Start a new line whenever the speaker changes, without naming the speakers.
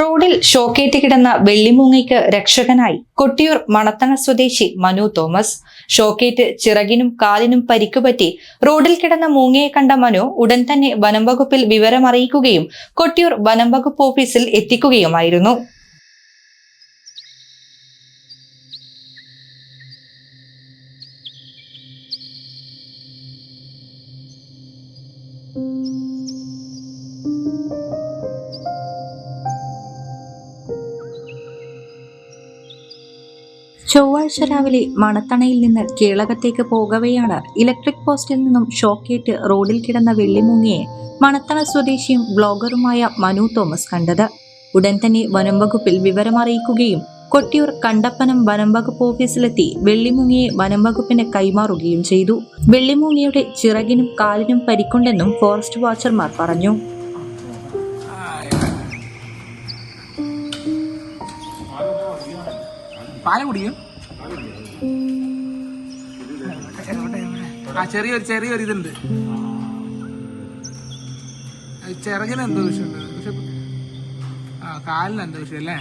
റോഡിൽ ഷോക്കേറ്റ് കിടന്ന വെള്ളിമൂങ്ങയ്ക്ക് രക്ഷകനായി കൊട്ടിയൂർ മണത്തണ സ്വദേശി മനു തോമസ്. ഷോക്കേറ്റ് ചിറകിനും കാലിനും പരിക്കുപറ്റി റോഡിൽ കിടന്ന മൂങ്ങയെ കണ്ട മനു ഉടൻ തന്നെ വനം വകുപ്പിൽ വിവരമറിയിക്കുകയും കൊട്ടിയൂർ വനം വകുപ്പ് ഓഫീസിൽ എത്തിക്കുകയുമായിരുന്നു. ചൊവ്വാഴ്ച രാവിലെ മണത്തണയിൽ നിന്ന് കേളകത്തേക്ക് പോകവെയാണ് ഇലക്ട്രിക് പോസ്റ്റിൽ നിന്നും ഷോക്കേറ്റ് റോഡിൽ കിടന്ന വെള്ളിമുങ്ങിയെ മണത്തണ സ്വദേശിയും ബ്ലോഗറുമായ മനു തോമസ് കണ്ടത്. ഉടൻ തന്നെ വനം വകുപ്പിൽ വിവരമറിയിക്കുകയും കൊട്ടിയൂർ കണ്ടപ്പനം വനംവകുപ്പ് ഓഫീസിലെത്തി വെള്ളിമുങ്ങിയെ വനം വകുപ്പിന് കൈമാറുകയും ചെയ്തു. വെള്ളിമുങ്ങിയുടെ ചിറകിനും കാലിനും പരിക്കുണ്ടെന്നും ഫോറസ്റ്റ് വാച്ചർമാർ പറഞ്ഞു.
പാലം കുടിക്കും? ആ ചെറിയൊരു ചെറിയൊരു ഇതുണ്ട്. ചിറകിന് എന്തോ വിഷയമുണ്ട് പക്ഷെ ആ കാലിന് എന്തോ വിഷയം അല്ലേ?